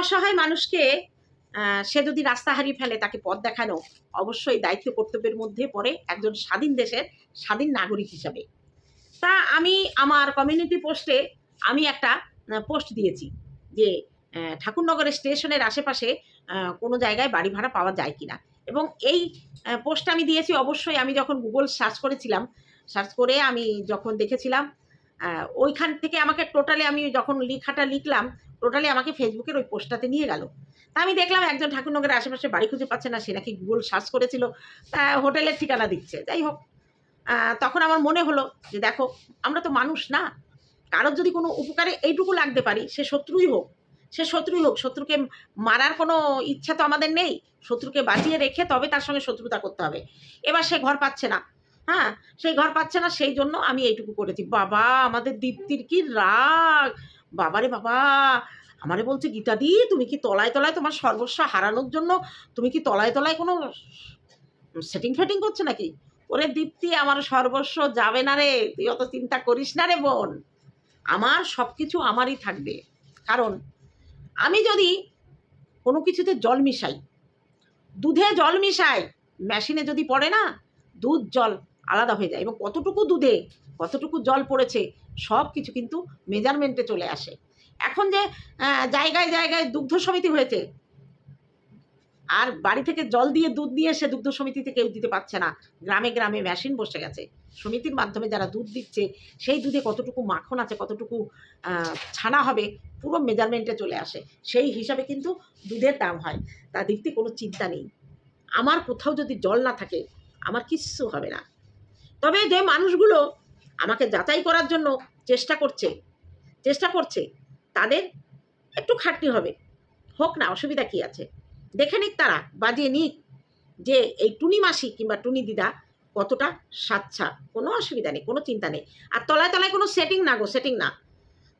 অসহায় মানুষকে সে যদি রাস্তা হারিয়ে ফেলে, তাকে পথ দেখানো অবশ্যই দায়িত্ব কর্তব্যের মধ্যে পড়ে একজন স্বাধীন দেশের স্বাধীন নাগরিক হিসাবে। তা আমি আমার কমিউনিটি পোস্টে আমি একটা পোস্ট দিয়েছি যে ঠাকুরনগরের স্টেশনের আশেপাশে কোনো জায়গায় বাড়ি ভাড়া পাওয়া যায় কিনা। এবং এই পোস্টটা আমি দিয়েছি অবশ্যই আমি যখন গুগল সার্চ করেছিলাম সার্চ করে আমি যখন দেখেছিলাম ওইখান থেকে আমাকে টোটালি আমি যখন লেখাটা লিখলাম টোটালি আমাকে ফেসবুকের ওই পোস্টটাতে নিয়ে গেল। তা আমি দেখলাম একজন ঠাকুরনগরের আশেপাশে বাড়ি খুঁজে পাচ্ছে না, সে নাকি গুগল সার্চ করেছিল। তা হোটেলের ঠিকানা দিচ্ছে, যাই হোক। তখন আমার মনে হলো যে দেখো, আমরা তো মানুষ না। কারোর যদি কোনো উপকারে এইটুকু লাগতে পারি, সে শত্রুই হোক। সে শত্রুই হোক, শত্রুকে মারার কোনো ইচ্ছা তো আমাদের নেই। শত্রুকে বাঁচিয়ে রেখে তবে তার সঙ্গে শত্রুতা করতে হবে। এবার সে ঘর পাচ্ছে না। হ্যাঁ সেই ঘর পাচ্ছে না, সেই জন্য আমি এইটুকু করেছি। বাবা, আমাদের দীপ্তির কি রাগ! বাবারে বাবা, আমারে বলছে গীতাদি তুমি কি তলায় তলায় তোমার সর্বস্ব হারানোর জন্য, তুমি কি তলায় তলায় কোনো সেটিং ফেটিং করছ নাকি? ওরে দীপ্তি, আমার সর্বস্ব যাবে না রে, তুই অত চিন্তা করিস না রে বোন। আমার সব কিছু আমারই থাকবে। কারণ আমি যদি কোনো কিছুতে জল মিশাই, দুধে জল মিশাই, মেশিনে যদি পড়ে না, দুধ জল আলাদা হয়ে যায় এবং কতটুকু দুধে, কতটুকু জল পড়েছে সব কিছু কিন্তু মেজারমেন্টে চলে আসে। এখন যে জায়গায় জায়গায় দুগ্ধ সমিতি হয়েছে, আর বাড়ি থেকে জল দিয়ে দুধ নিয়ে এসে দুগ্ধ সমিতিতে কেউ দিতে পারছে না, গ্রামে গ্রামে মেশিন বসে গেছে। সমিতির মাধ্যমে যারা দুধ দিচ্ছে, সেই দুধে কতটুকু মাখন আছে, কতটুকু ছানা হবে, পুরো মেজারমেন্টে চলে আসে। সেই হিসাবে কিন্তু দুধের দাম হয়। তা দেখতে কোনো চিন্তা নেই। আমার কোথাও যদি জল না থাকে, আমার কিচ্ছু হবে না। তবে যে মানুষগুলো আমাকে যাচাই করার জন্য চেষ্টা করছে চেষ্টা করছে। তাদের একটু খাটনি হবে। হোক না, অসুবিধা কি আছে? দেখে নিক তারা, বাজিয়ে নিক যে এই টুনি মাসি কিংবা টুনি দিদা কতটা সাচ্ছা কোনো অসুবিধা নেই, কোনো চিন্তা নেই। আর তলায় তলায় কোনো সেটিং না গো সেটিং না।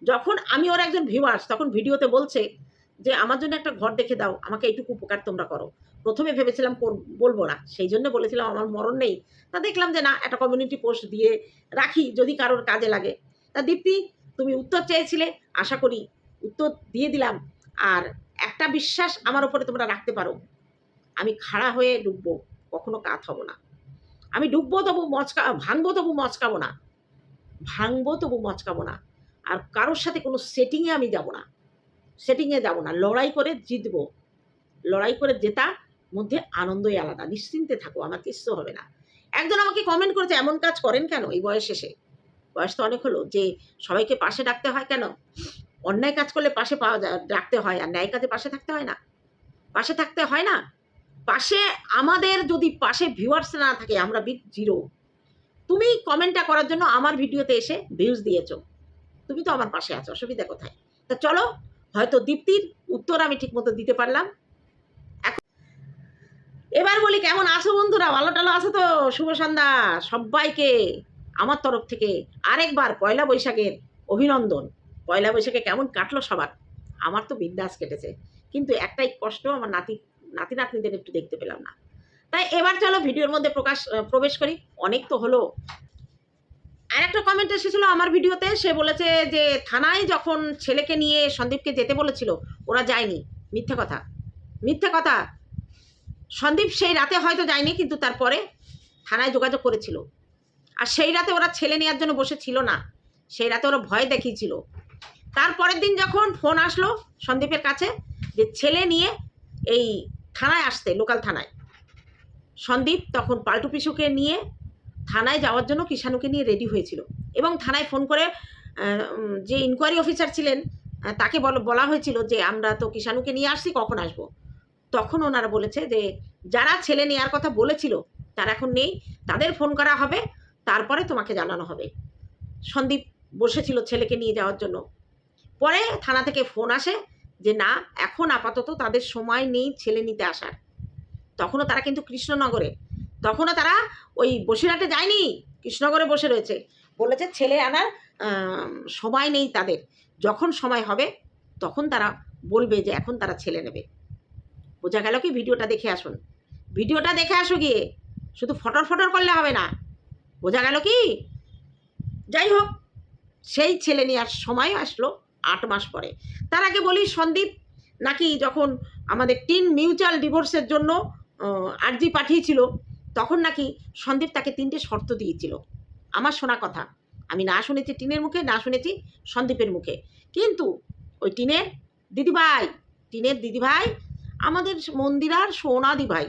যখন আমি ওর একজন ভিউয়ার্স তখন ভিডিওতে বলছে যে, আমার জন্য একটা ঘর দেখে দাও, আমাকে এইটুকু উপকার তোমরা করো। প্রথমে ভেবেছিলাম বলব না। সেই জন্য বলেছিলাম, আমার মরণ নেই। তা দেখলাম যে, না, একটা কমিউনিটি পোস্ট দিয়ে রাখি যদি কারোর কাজে লাগে। তা দীপ্তি, তুমি উত্তর চেয়েছিলে, আশা করি উত্তর দিয়ে দিলাম। আর একটা বিশ্বাস আমার ওপরে তোমরা রাখতে পারো। আমি খাড়া হয়ে ডুববো, কখনো কাত হব না। আমি ডুববো তবু মচকা, ভাঙবো তবু মচকাবো না। ভাঙবো তবু মচকাবো না। আর কারোর সাথে কোনো সেটিংয়ে আমি যাব না। সেটিংয়ে যাব না। লড়াই করে জিতবো। লড়াই করে জেতা মধ্যে আনন্দই আলাদা নিশ্চিন্তে থাকো আমার কিচ্ছু হবে না। একজন আমাকে কমেন্ট করেছে এমন কাজ করেন কেন? এই বয়স এসে বয়স তো অনেক হলো যে সবাইকে পাশে ডাকতে হয় কেন? অন্যায় কাজ করলে পাশে পাওয়া যায় ডাকতে হয় আর ন্যায় কাজে পাশে থাকতে হয় না। পাশে থাকতে হয় না? পাশে আমাদের যদি পাশে ভিউয়ার্স না থাকে আমরা বিট জিরো তুমি কমেন্টটা করার জন্য আমার ভিডিওতে এসে ভিউজ দিয়েছ। তুমি তো আমার পাশে আছো অসুবিধা কোথায়? তা চলো হয়তো দীপ্তির উত্তর আমি ঠিকমতো দিতে পারলাম। এবার বলি, কেমন আছো বন্ধুরা? ভালো টালো আছো তো? শুভ সন্ধ্যা সবাইকে। আমার তরফ থেকে আরেকবার পয়লা বৈশাখের অভিনন্দন। পয়লা বৈশাখে কেমন কাটলো সবার? আমার তো বিন্দাস কেটেছে। কিন্তু একটাই কষ্ট, আমার নাতি নাতি নাতনিদের একটু দেখতে পেলাম না। তাই এবার চলো ভিডিওর মধ্যে প্রকাশ, প্রবেশ করি। অনেক তো হলো। আর একটা কমেন্ট এসেছিল আমার ভিডিওতে। সে বলেছে যে, থানায় যখন ছেলেকে নিয়ে সন্দীপকে যেতে বলেছিল, ওরা যায়নি। মিথ্যে কথা। মিথ্যে কথা। সন্দীপ সেই রাতে হয়তো যায়নি, কিন্তু তারপরে থানায় যোগাযোগ করেছিল। আর সেই রাতে ওরা ছেলে নেওয়ার জন্য বসে ছিল না। সেই রাতে ওরা ভয় দেখিয়েছিল। তারপরের দিন যখন ফোন আসলো সন্দীপের কাছে যে ছেলে নিয়ে এই থানায় আসতে, লোকাল থানায়। সন্দীপ তখন পাল্টু পিসুকে নিয়ে থানায় যাওয়ার জন্য কিষাণুকে নিয়ে রেডি হয়েছিল এবং থানায় ফোন করে যে ইনকোয়ারি অফিসার ছিলেন, তাকে বলা হয়েছিল যে আমরা তো কিষাণুকে নিয়ে আসছি, কখন আসব? তখন ওনারা বলেছে যে, যারা ছেলে নেওয়ার কথা বলেছিল, তারা এখন নেই, তাদের ফোন করা হবে, তারপরে তোমাকে জানানো হবে। সন্দীপ বসেছিল ছেলেকে নিয়ে যাওয়ার জন্য। পরে থানা থেকে ফোন আসে যে, না, এখন আপাতত তাদের সময় নেই ছেলে নিতে আসার। তখনও তারা কিন্তু কৃষ্ণনগরে। তখনও তারা ওই বসিরহাটে যায়নি, কৃষ্ণনগরে বসে রয়েছে। বলেছে ছেলে আনার সময় নেই তাদের। যখন সময় হবে, তখন তারা বলবে যে, এখন তারা ছেলে নেবে। বোঝা গেল কি? ভিডিওটা দেখে আসুন। ভিডিওটা দেখে আসো গিয়ে। শুধু ফটর ফটর করলে হবে না। বোঝা গেল কি? যাই হোক, সেই ছেলে নেওয়ার সময় আসলো আট মাস পরে। তার আগে বলি, সন্দীপ নাকি যখন আমাদের টিন মিউচুয়াল ডিভোর্সের জন্য আর্জি পাঠিয়েছিল, তখন নাকি সন্দীপ তাকে তিনটে শর্ত দিয়েছিল। আমার শোনা কথা, আমি না শুনেছি টিনের মুখে, না শুনেছি সন্দীপের মুখে। কিন্তু ওই টিনের দিদিভাই টিনের দিদিভাই আমাদের মন্দিরার সোনাদি ভাই,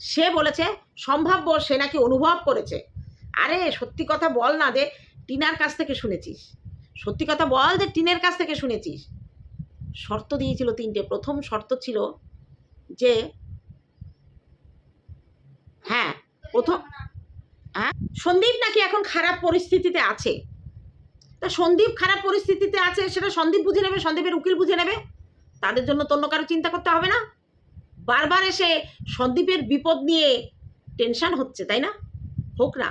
সে বলেছে, সম্ভাব্য সে নাকি অনুভব করেছে। আরে, সত্যি কথা বল না যে টিনার কাছ থেকে শুনেছিস। সত্যি কথা বল যে টিনের কাছ থেকে শুনেছিস। শর্ত দিয়েছিল তিনটে। প্রথম শর্ত ছিল যে হ্যাঁ প্রথম হ্যাঁ সন্দীপ নাকি এখন খারাপ পরিস্থিতিতে আছে। তা সন্দীপ খারাপ পরিস্থিতিতে আছে, সেটা সন্দীপ বুঝে নেবে, সন্দীপের উকিল বুঝে নেবে। তাদের জন্য তো অন্য কারও চিন্তা করতে হবে না। বারবার এসে সন্দীপের বিপদ নিয়ে টেনশন হচ্ছে, তাই না? হোক না।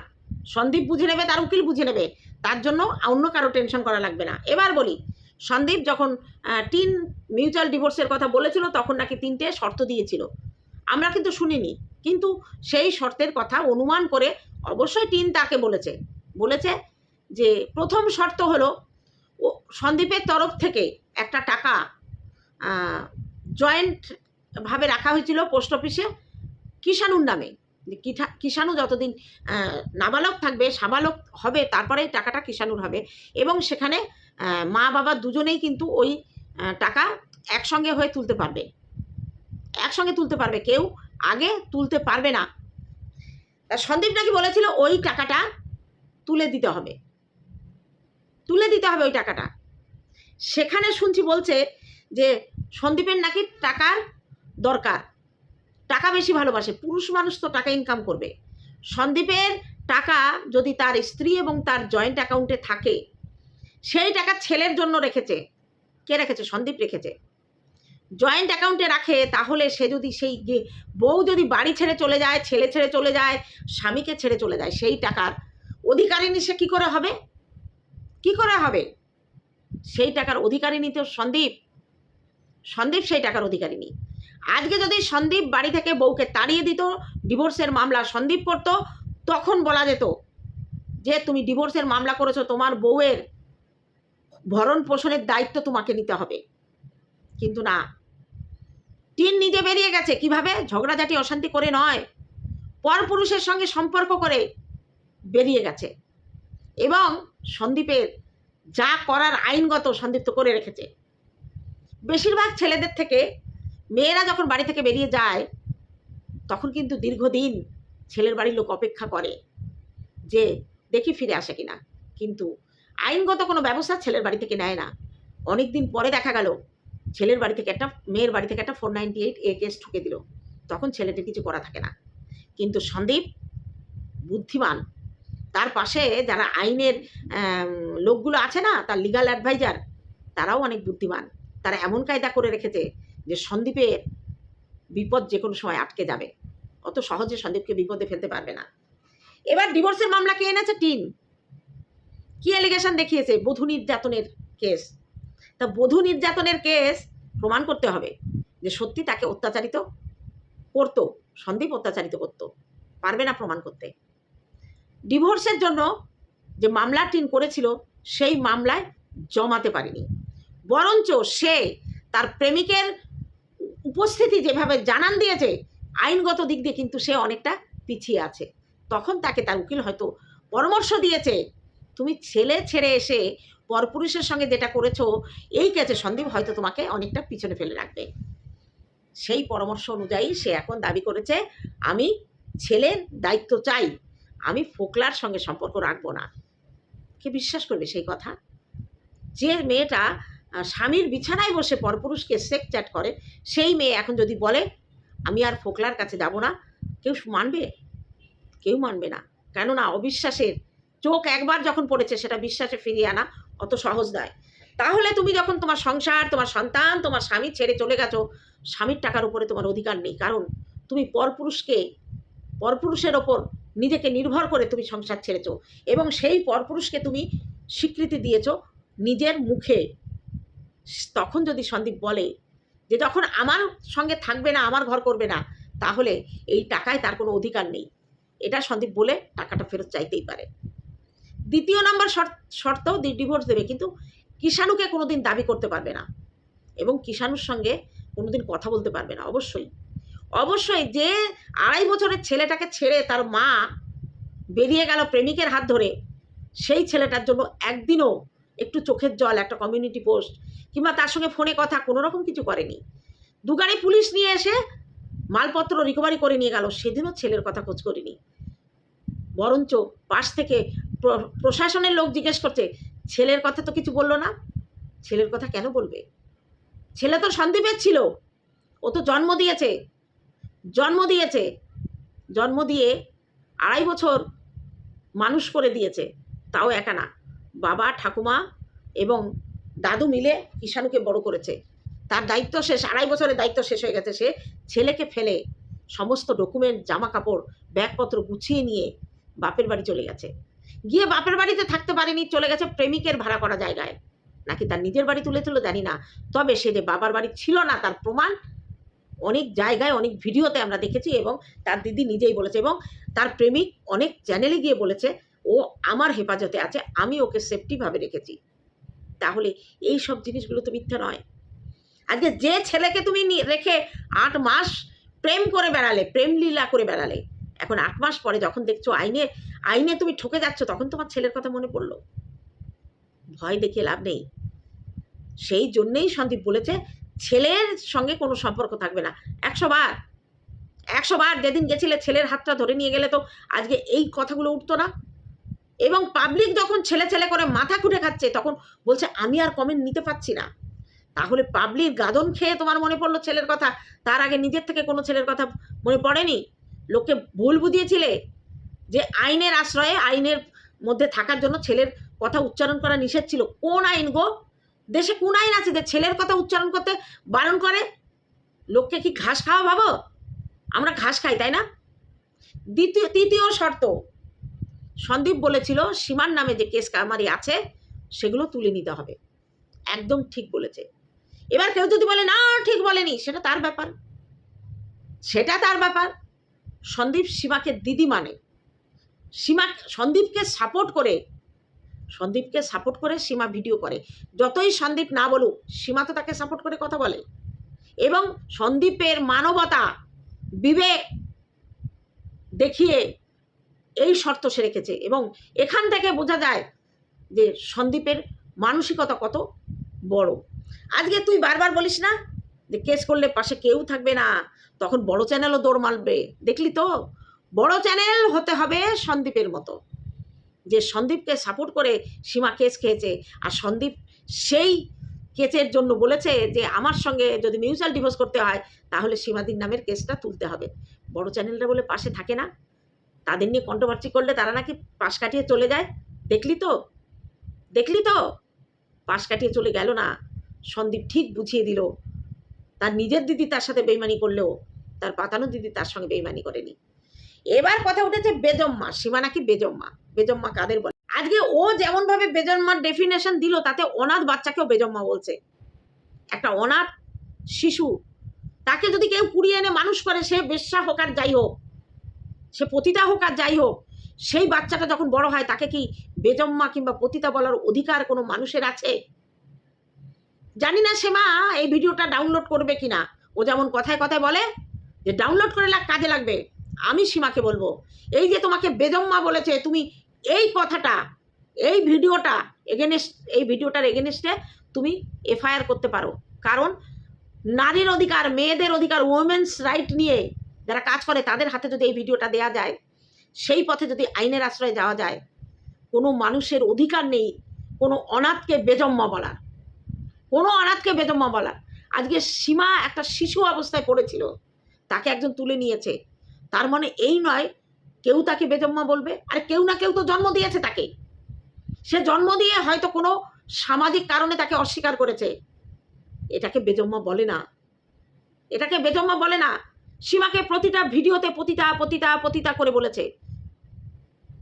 সন্দীপ বুঝে নেবে, তার উকিল বুঝে নেবে। তার জন্য অন্য কারও টেনশন করা লাগবে না। এবার বলি, সন্দীপ যখন টিন মিউচুয়াল ডিভোর্সের কথা বলেছিল, তখন নাকি তিনটে শর্ত দিয়েছিল। আমরা কিন্তু শুনিনি। কিন্তু সেই শর্তের কথা অনুমান করে অবশ্যই টিন তাকে বলেছে। বলেছে যে, প্রথম শর্ত হলো সন্দীপের তরফ থেকে একটা টাকা জয়েন্ট ভাবে রাখা হয়েছিল পোস্ট অফিসে কিষাণুর নামে। কিষাণু যতদিন নাবালক থাকবে, সাবালক হবে তারপরে টাকাটা কিষাণুর হবে। এবং সেখানে মা, বাবা দুজনেই কিন্তু ওই টাকা একসঙ্গে হয়ে তুলতে পারবে। একসঙ্গে তুলতে পারবে, কেউ আগে তুলতে পারবে না। সন্দীপ নাকি বলেছিল, ওই টাকাটা তুলে দিতে হবে। তুলে দিতে হবে ওই টাকাটা। সেখানে শুনছি বলছে যে, সন্দীপের নাকি টাকার দরকার। টাকা বেশি ভালোবাসে, পুরুষ মানুষ তো টাকা ইনকাম করবে। সন্দীপের টাকা যদি তার স্ত্রী এবং তার জয়েন্ট অ্যাকাউন্টে থাকে, সেই টাকা ছেলের জন্য রেখেছে। কে রেখেছে? সন্দীপ রেখেছে। জয়েন্ট অ্যাকাউন্টে রাখে, তাহলে সে যদি সেই বউ যদি বাড়ি ছেড়ে চলে যায়, ছেলে ছেড়ে চলে যায়, স্বামীকে ছেড়ে চলে যায়, সেই টাকার অধিকারিণী সে কী করে হবে? কি করে হবে? সেই টাকার অধিকারিণী তো সন্দীপ। সন্দীপ সেই টাকার অধিকারিণী। আজকে যদি সন্দীপ বাড়ি থেকে বউকে তাড়িয়ে দিত, ডিভোর্সের মামলা সন্দীপ করতো, তখন বলা যেত যে তুমি ডিভোর্সের মামলা করেছ, তোমার বউয়ের ভরণ পোষণের দায়িত্ব তোমাকে নিতে হবে। কিন্তু না। টিন নিজে বেরিয়ে গেছে। কীভাবে? ঝগড়াঝাটি অশান্তি করে নয়। পরপুরুষের সঙ্গে সম্পর্ক করে বেরিয়ে গেছে। এবং সন্দীপের যা করার আইনগত সন্দীপ তো করে রেখেছে। বেশিরভাগ ছেলেদের থেকে মেয়েরা যখন বাড়ি থেকে বেরিয়ে যায়, তখন কিন্তু দীর্ঘদিন ছেলের বাড়ির লোক অপেক্ষা করে যে দেখি ফিরে আসে কিনা। কিন্তু আইনগত কোনো ব্যবস্থা ছেলের বাড়ি থেকে নেয় না। অনেক দিন পরে দেখা গেল, ছেলের বাড়ি থেকে একটা, মেয়ের বাড়ি থেকে একটা four ninety eight A case ঠুকে দিল। তখন ছেলেটির কিছু করা থাকে না। কিন্তু সন্দীপ, বুদ্ধিমান, তার পাশে যারা আইনের লোকগুলো আছে না, তার লিগাল অ্যাডভাইজার তারাও অনেক বুদ্ধিমান। তারা এমন কায়দা করে রেখেছে যে সন্দীপের বিপদ যে কোনো সময় আটকে যাবে। অত সহজে সন্দীপকে বিপদে ফেলতে পারবে না। এবার ডিভোর্সের মামলা কে এনেছে? টিন কি অ্যালিগেশন দেখিয়েছে? বধূ নির্যাতনের কেস তা বধূ নির্যাতনের কেস প্রমাণ করতে হবে যে সত্যি তাকে অত্যাচারিত করতো, সন্দীপ অত্যাচারিত করতো। পারবে না প্রমাণ করতে। ডিভোর্সের জন্য যে মামলা টিন করেছিল, সেই মামলায় জমাতে পারেনি। বরঞ্চ সে তার প্রেমিকের উপস্থিতি যেভাবে জানান দিয়েছে, আইনগত দিক দিয়ে কিন্তু সে অনেকটা পিছিয়ে আছে। তখন তাকে তার উকিল হয়তো পরামর্শ দিয়েছে, তুমি ছেলে ছেড়ে এসে পরপুরুষের সঙ্গে যেটা করেছ, এই কেছে সন্দীপ হয়তো তোমাকে অনেকটা পিছনে ফেলে রাখবে। সেই পরামর্শ অনুযায়ী সে এখন দাবি করেছে, আমি ছেলের দায়িত্ব চাই, আমি ফোকলার সঙ্গে সম্পর্ক রাখব না। কে বিশ্বাস করবে সেই কথা? যে মেয়েটা স্বামীর বিছানায় বসে পরপুরুষকে সেক চ্যাট করে, সেই মেয়ে এখন যদি বলে, আমি আর ফোকলার কাছে যাব না। কেউ মানবে? কেউ মানবে না। কেননা অবিশ্বাসের চোখ একবার যখন পড়েছে, সেটা বিশ্বাসে ফিরিয়ে আনা অত সহজ নয়। তাহলে তুমি যখন তোমার সংসার, তোমার সন্তান, তোমার স্বামী ছেড়ে চলে গেছো, স্বামীর টাকার উপরে তোমার অধিকার নেই। কারণ তুমি পরপুরুষকে, পরপুরুষের ওপর নিজেকে নির্ভর করে তুমি সংসার ছেড়েছো এবং সেই পরপুরুষকে তুমি স্বীকৃতি দিয়েছ নিজের মুখে। তখন যদি সন্দীপ বলে যে যখন আমার সঙ্গে থাকবে না, আমার ঘর করবে না, তাহলে এই টাকায় তার কোনো অধিকার নেই। এটা সন্দীপ বলে টাকাটা ফেরত চাইতেই পারে। দ্বিতীয় নম্বর শর্ত ডিভোর্স দেবে, কিন্তু কিষাণুকে কোনোদিন দাবি করতে পারবে না এবং কিষাণুর সঙ্গে কোনোদিন কথা বলতে পারবে না, অবশ্যই। অবশ্যই যে আড়াই বছরের ছেলেটাকে ছেড়ে তার মা বেরিয়ে গেল প্রেমিকের হাত ধরে, সেই ছেলেটার জন্য একদিনও একটু চোখের জল, একটা কমিউনিটি পোস্ট কিংবা তার সঙ্গে ফোনে কথা, কোনো রকম কিছু করেনি। দুগাড়ি পুলিশ নিয়ে এসে মালপত্র রিকভারি করে নিয়ে গেল। সেদিনও ছেলের কথা খোঁজ করিনি। বরঞ্চ পাশ থেকে প্র- প্রশাসনের লোক জিজ্ঞেস করছে, ছেলের কথা তো কিছু বলল না? ছেলের কথা কেন বলবে? ছেলে তো সন্দীপের ছিল। ও তো জন্ম দিয়েছে। জন্ম দিয়েছে। জন্ম দিয়ে আড়াই বছর মানুষ করে দিয়েছে। তাও একা না। বাবা, ঠাকুমা এবং দাদু মিলে ঈশানুকে বড় করেছে। তার দায়িত্ব শেষ, আড়াই বছরের দায়িত্ব শেষ হয়ে গেছে। সে ছেলেকে ফেলে সমস্ত ডকুমেন্ট জামা কাপড় ব্যাগপত্র গুছিয়ে নিয়ে বাপের বাড়ি চলে গেছে। গিয়ে বাপের বাড়িতে থাকতে পারেনি, চলে গেছে প্রেমিকের ভাড়া করা জায়গায়। নাকি তার নিজের বাড়ি তুলে তুলেছিল জানি না। তবে সে যে বাবার বাড়ি ছিল না, তার প্রমাণ অনেক জায়গায়, অনেক ভিডিওতে আমরা দেখেছি এবং তার দিদি নিজেই বলেছে এবং তার প্রেমিক অনেক চ্যানেলে গিয়ে বলেছে, ও আমার হেফাজতে আছে, আমি ওকে সেফটিভাবে রেখেছি। তাহলে এই সব জিনিসগুলো তো মিথ্যা নয়। আজকে যে ছেলেকে তুমি রেখে আট মাস প্রেম করে বেড়ালে, প্রেম লীলা করে বেড়ালে, এখন আট মাস পরে যখন দেখছ আইনে আইনে তুমি ঠকে যাচ্ছ, তখন তোমার ছেলের কথা মনে পড়ল। ভয় দেখিয়ে লাভ নেই। সেই জন্যেই সন্দীপ বলেছে, ছেলের সঙ্গে কোনো সম্পর্ক থাকবে না। একশো বার একশো বার যেদিন গেছিলে ছেলের হাতটা ধরে নিয়ে গেলে তো আজকে এই কথাগুলো উঠতো না। এবং পাবলিক যখন ছেলে ছেলে করে মাথা খুঁটে খাচ্ছে, তখন বলছে, আমি আর কমেন্ট নিতে পারছি না। তাহলে পাবলিক গাদন খেয়ে তোমার মনে পড়ল ছেলের কথা? তার আগে নিজের থেকে কোনো ছেলের কথা মনে পড়েনি? লোককে ভুল বুঝিয়েছিলে? যে আইনের আশ্রয়ে, আইনের মধ্যে থাকার জন্য ছেলের কথা উচ্চারণ করা নিষেধ ছিল। কোন আইন গো? দেশে কোন আইন আছে যে ছেলের কথা উচ্চারণ করতে বারণ করে? লোককে কি ঘাস খাওয়া ভাবো আমরা ঘাস খাই, তাই না? দ্বিতীয়, তৃতীয় শর্ত সন্দীপ বলেছিল, সীমার নামে যে কেস কামারি আছে, সেগুলো তুলে নিতে হবে। একদম ঠিক বলেছে। এবার কেউ যদি বলে, না, ঠিক বলেনি, সেটা তার ব্যাপার। সেটা তার ব্যাপার। সন্দীপ সীমাকে দিদি মানে। সীমা, সন্দীপকে সাপোর্ট করে, সন্দীপকে সাপোর্ট করে সীমা ভিডিও করে। যতই সন্দীপ না বলুক, সীমা তো তাকে সাপোর্ট করে কথা বলে। এবং সন্দীপের মানবতা, বিবেক দেখিয়ে এই শর্ত সে রেখেছে এবং এখান থেকে বোঝা যায় যে সন্দীপের মানসিকতা কত বড়। আজকে তুই বারবার বলিস না যে কেস করলে পাশে কেউ থাকবে না, তখন বড় চ্যানেলও দৌড় মারবে। দেখলি তো? বড় চ্যানেল হতে হবে সন্দীপের মতো। যে সন্দীপকে সাপোর্ট করে সীমা কেস খেয়েছে আর সন্দীপ সেই কেসের জন্য বলেছে যে আমার সঙ্গে যদি মিউচুয়াল ডিভোর্স করতে হয়, তাহলে সীমাদির নামের কেসটা তুলতে হবে। বড় চ্যানেলটা বলে পাশে থাকে না। তাদের নিয়ে কন্ট্রোভার্সি করলে তারা নাকি পাশ কাটিয়ে চলে যায়? দেখলি তো? দেখলি তো? পাশ কাটিয়ে চলে গেল না। সন্দীপ ঠিক বুঝিয়ে দিল। তার নিজের দিদি তার সাথে বেইমানি করলেও, তার পাতানো দিদি তার সঙ্গে বেইমানি করেনি। এবার কথা উঠেছে বেজম্মা, সীমা নাকি বেজম্মা? বেজম্মা কাদের বলে? আজকে ও যেমন ভাবে বেজম্মার ডেফিনেশন দিল, তাতে অনাথ বাচ্চাকেও বেজম্মা বলছে। একটা অনাথ শিশু, তাকে যদি কেউ কুড়িয়ে এনে মানুষ করে, সে বেশ্যা হোক আর যাই হোক সে পতিতা হোক আর যাই হোক, সেই বাচ্চাটা যখন বড় হয়, তাকে কি বেজম্মা কিংবা পতিতা বলার অধিকার কোনো মানুষের আছে? জানি না সে মা, এই ভিডিওটা ডাউনলোড করবে কিনা। ও যেমন কথায় কথায় বলে যে ডাউনলোড করে লাগ, কাজে লাগবে। আমি সীমাকে বলব, এই যে তোমাকে বেজম্মা বলেছে, তুমি এই কথাটা, এই ভিডিওটা এগেনেস্ট এই ভিডিওটার এগেনেস্টে তুমি এফআইআর করতে পারো। কারণ নারীর অধিকার, মেয়েদের অধিকার ওমেন্স রাইট নিয়ে যারা কাজ করে তাদের হাতে যদি এই ভিডিওটা দেয়া যায়, সেই পথে যদি আইনের আশ্রয়ে যাওয়া যায়, কোনো মানুষের অধিকার নেই, কোনো অনাথকে বেজম্মা বলার। কোনো অনাথকে বেজম্মা বলার। আজকে সীমা একটা শিশু অবস্থায় পড়েছিল, তাকে একজন তুলে নিয়েছে। তার মানে এই নয়, কেউ তাকে বেজম্মা বলবে, আর কেউ না কেউ তো জন্ম দিয়েছে তাকে। সে জন্ম দিয়ে হয়তো কোনো সামাজিক কারণে তাকে অস্বীকার করেছে। এটাকে বেজম্মা বলে না। এটাকে বেজম্মা বলে না। সীমাকে প্রতিটা ভিডিওতে পতিতা পতিতা পতিতা করে বলেছে।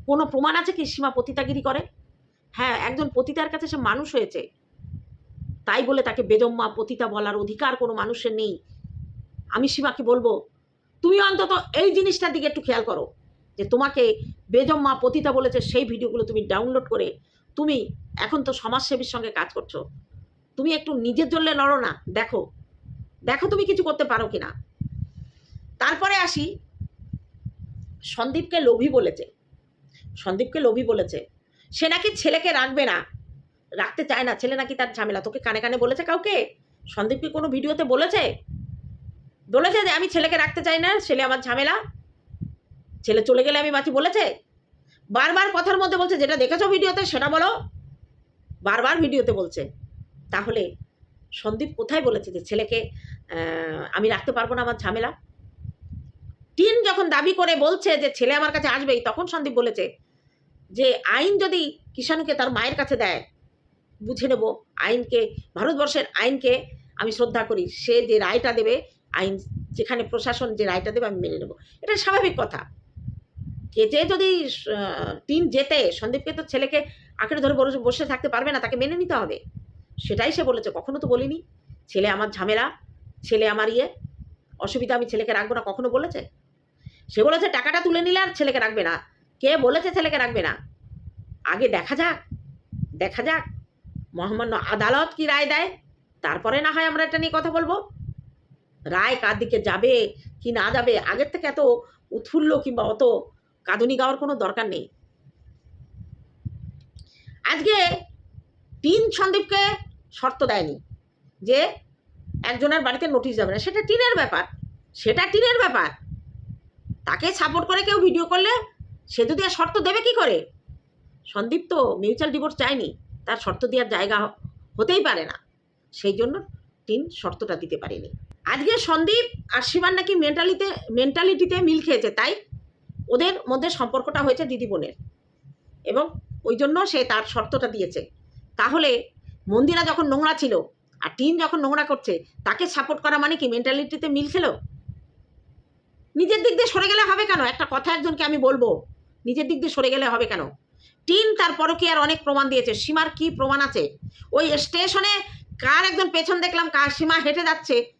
কোনো প্রমাণ আছে কি সীমা পতিতাগিরি করে? হ্যাঁ একজন পতিতার কাছে সে মানুষ হয়েছে। তাই বলে তাকে বেজম্মা পতিতা বলার অধিকার কোনো মানুষের নেই। আমি সীমাকে বলব, তুমি অন্তত এই জিনিসটার দিকে একটু খেয়াল করো, যে তোমাকে বেজম্মা পতিতা বলেছে সেই ভিডিওগুলো তুমি ডাউনলোড করে তুমি এখন তো সমাজসেবীর সঙ্গে কাজ করছ। তুমি একটু নিজের জন্য লড়ো না, দেখো। দেখো তুমি কিছু করতে পারো কিনা। তারপরে আসি, সন্দীপকে লোভী বলেছে। সন্দীপকে লোভী বলেছে। সে নাকি ছেলেকে রাখবে না। রাখতে চায় না। ছেলে নাকি তার ঝামেলা। তোকে কানে কানে বলেছে কাউকে? সন্দীপ কি কোনো ভিডিওতে বলেছে? বলেছে যে, আমি ছেলেকে রাখতে চাই না। ছেলে আমার ঝামেলা। ছেলে চলে গেলে আমি বাঁচি। বলেছে। বারবার কথার মধ্যে বলছে, যেটা দেখেছ ভিডিওতে, সেটা বলো। বারবার ভিডিওতে বলছে। তাহলে সন্দীপ কোথায় বলেছে যে, ছেলেকে আমি রাখতে পারব না আমার ঝামেলা? টিন যখন দাবি করে বলছে যে ছেলে আমার কাছে আসবেই, তখন সন্দীপ বলেছে যে আইন যদি কিষাণুকে তার মায়ের কাছে দেয়, বুঝে নেব আইনকে, ভারতবর্ষের আইনকে আমি শ্রদ্ধা করি। সে যে রায়টা দেবে, আইন যেখানে প্রশাসন যে রায়টা দেবে, আমি মেনে নেব। এটা স্বাভাবিক কথা। কেটে যদি টিন যেতে সন্দীপকে তো ছেলেকে আঁকড়ে ধরে বসে থাকতে পারবে না, তাকে মেনে নিতে হবে। সেটাই সে বলেছে, কখনো তো বলিনি। ছেলে আমার ঝামেলা, ছেলে আমার ইয়ে অসুবিধা আমি ছেলেকে রাখব না, কখনো বলেছে? সে বলেছে, টাকাটা তুলে নিলে আর ছেলেকে রাখবে না। কে বলেছে ছেলেকে রাখবে না? আগে দেখা যাক দেখা যাক। মহামান্য আদালত কি রায় দেয়? তারপরে না হয় আমরা এটা নিয়ে কথা বলব। রায় কার দিকে যাবে, কি না যাবে? আগের থেকে এত উৎফুল্ল কিংবা অত কাঁদুনি গাওয়ার কোনো দরকার নেই। আজকে টিন সন্দীপকে শর্ত দেয়নি যে একজনের বাড়িতে নোটিশ যাবে না। সেটা টিনের ব্যাপার। সেটা টিনের ব্যাপার। তাকে সাপোর্ট করে কেউ ভিডিও করলে সে যদি আর শর্ত দেবে কি করে? সন্দীপ তো মিউচুয়াল ডিভোর্স চায়নি, তার শর্ত দেওয়ার জায়গা হতেই পারে না। সেই জন্য টিন শর্তটা দিতে পারেনি। আজকে সন্দীপ আর সীমার নাকি মেন্টালিতে মেন্টালিটিতে মিল খেয়েছে, তাই ওদের মধ্যে সম্পর্কটা হয়েছে দিদি বোনের। এবং ওই জন্য সে তার শর্তটা দিয়েছে। তাহলে মন্দিরা যখন নোংরা ছিল, আর টিন যখন নোংরা করছে, তাকে সাপোর্ট করা মানে কি? মেন্টালিটিতে মিল ছিল? নিজের দিক দিয়ে সরে গেলে হবে কেন? একটা কথা একজনকে আমি বলব। নিজের দিক দিয়ে সরে গেলে হবে কেন? টিন তার আর অনেক প্রমাণ দিয়েছে। সীমার কি প্রমাণ আছে? ওই স্টেশনে কার একজন পেছন দেখলাম, কার সীমা হেঁটে যাচ্ছে?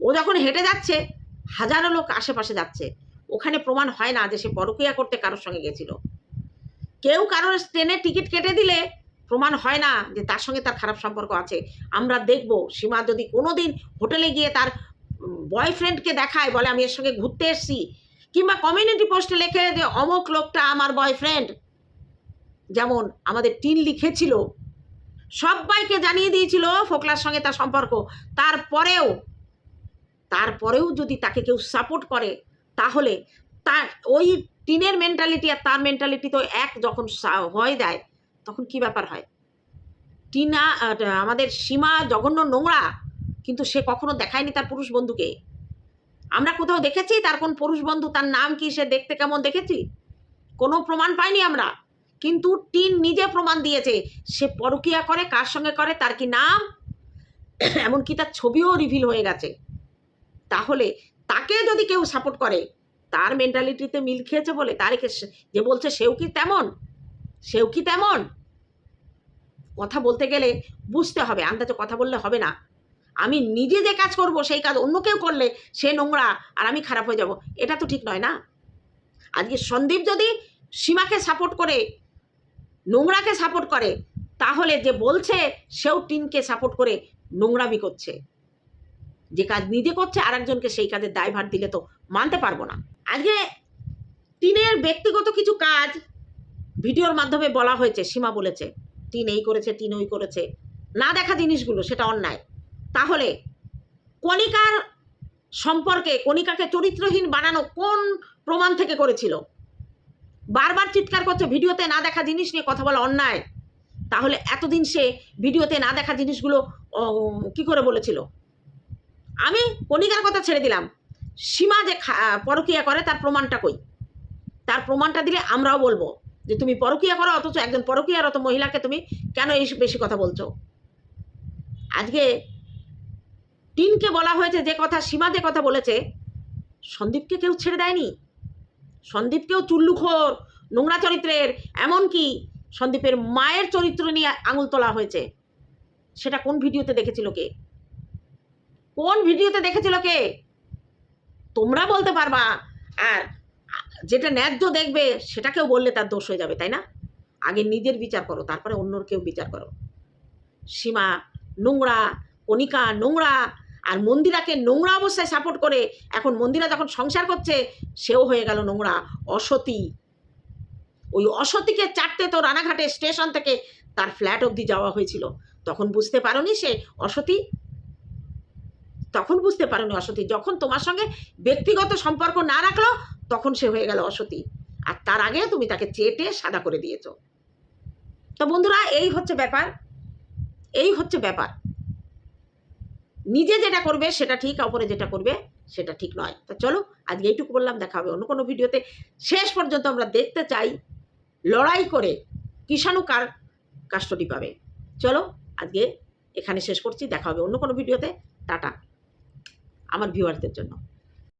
ও যখন হেঁটে যাচ্ছে, হাজারো লোক আশেপাশে যাচ্ছে। ওখানে প্রমাণ হয় না যে সে পরকিয়া করতে কারোর সঙ্গে গেছিল। কেউ কারোর ট্রেনে টিকিট কেটে দিলে প্রমাণ হয় না যে তার সঙ্গে তার খারাপ সম্পর্ক আছে। আমরা দেখব সীমা যদি কোনো দিন হোটেলে গিয়ে তার বয়ফ্রেন্ডকে দেখায়, বলে আমি এর সঙ্গে ঘুরতে এসেছি। কিংবা কমিউনিটি পোস্টে লেখে যে, অমুক লোকটা আমার বয়ফ্রেন্ড যেমন আমাদের টিন লিখেছিল। সবাইকে জানিয়ে দিয়েছিল ফোকলার সঙ্গে তার সম্পর্ক। তারপরেও তারপরেও যদি তাকে কেউ সাপোর্ট করে, তাহলে তার ওই টিনের মেন্টালিটি আর তার মেন্টালিটি তো এক, যখন হয়ে যায় তখন কি ব্যাপার হয়? টিনা আমাদের সীমা, জঘন্য নোংরা কিন্তু সে কখনো দেখায়নি তার পুরুষ বন্ধুকে। আমরা কোথাও দেখেছি তার কোন পুরুষ বন্ধু, তার নাম কি সে দেখতে কেমন দেখেছি? কোনো প্রমাণ পাইনি আমরা। কিন্তু টিন নিজে প্রমাণ দিয়েছে, সে পরকিয়া করে, কার সঙ্গে করে, তার কি নাম? এমনকি তার ছবিও রিভিল হয়ে গেছে। তাহলে তাকে যদি কেউ সাপোর্ট করে, তার মেন্টালিটিতে মিল খেয়েছে বলে, তার যে বলছে সেও কি তেমন? সেও কি তেমন? কথা বলতে গেলে বুঝতে হবে, আন্দাজে কথা বললে হবে না। আমি নিজে যে কাজ করব, সেই কাজ অন্য কেউ করলে সে নোংরা আর আমি খারাপ হয়ে যাব। এটা তো ঠিক নয় না? আজকে সন্দীপ যদি সীমাকে সাপোর্ট করে, নোংরাকে সাপোর্ট করে, তাহলে যে বলছে, সেও টিনকে সাপোর্ট করে নোংরামি করছে। যে কাজ নিজে করছে আর একজনকে সেই কাজের দায়ভার দিলে তো মানতে পারব না। আজকে টিনের ব্যক্তিগত কিছু কাজ ভিডিওর মাধ্যমে বলা হয়েছে, সীমা বলেছে। টিন এই করেছে, টিন ওই করেছে। না দেখা জিনিসগুলো, সেটা অন্যায়। তাহলে কণিকার সম্পর্কে, কণিকাকে চরিত্রহীন বানানো কোন প্রমাণ থেকে করেছিল? বারবার চিৎকার করছে, ভিডিওতে না দেখা জিনিস নিয়ে কথা বলা অন্যায়। তাহলে এতদিন সে ভিডিওতে না দেখা জিনিসগুলো কি করে বলেছিল? আমি কণিকার কথা ছেড়ে দিলাম। সীমা যে পরকীয়া করে, তার প্রমাণটা কই? তার প্রমাণটা দিলে আমরাও বলব যে তুমি পরকীয়া করো, অথচ একজন পরকীয়ারত মহিলাকে তুমি কেন এই বেশি কথা বলছো? আজকে টিনকে বলা হয়েছে, যে কথা সীমা যে কথা বলেছে, সন্দীপকে কেউ ছেড়ে দেয়নি। সন্দীপকেও চুল্লুখোর নোংরা চরিত্রের, এমনকি সন্দীপের মায়ের চরিত্র নিয়ে আঙুল তোলা হয়েছে। সেটা কোন ভিডিওতে দেখেছিল কে? কোন ভিডিওতে দেখেছিল কে? তোমরা বলতে পারবা। আর যেটা ন্যায্য দেখবে সেটাকেও বললে তার দোষ হয়ে যাবে, তাই না? আগে নিজের বিচার করো, তারপরে অন্যর কেউ বিচার করো। সীমা নোংরা, কণিকা নোংরা আর মন্দিরাকে নোংরা অবস্থায় সাপোর্ট করে এখন মন্দিরা যখন সংসার করছে, সেও হয়ে গেল নোংরা, অসতী। ওই অসতীকে চারটে তো রানাঘাটে স্টেশন থেকে তার ফ্ল্যাট অবধি যাওয়া হয়েছিল। তখন বুঝতে পারোনি সে অসতী? তখন বুঝতে পারোনি অসতী। যখন তোমার সঙ্গে ব্যক্তিগত সম্পর্ক না রাখল, তখন সে হয়ে গেল অসতী। আর তার আগে তুমি তাকে চেটে সাদা করে দিয়েছ। তো বন্ধুরা, এই হচ্ছে ব্যাপার। এই হচ্ছে ব্যাপার। নিজে যেটা করবে, সেটা ঠিক, অপরে যেটা করবে, সেটা ঠিক নয়। তা চলো, আজকে এইটুকু বললাম, দেখা হবে অন্য কোনো ভিডিওতে। শেষ পর্যন্ত আমরা দেখতে চাই, লড়াই করে কিষাণু কার কাস্টডি পাবে। চলো, আজকে এখানে শেষ করছি, দেখা হবে অন্য কোনো ভিডিওতে। টাটা, আমার ভিউয়ারদের জন্য।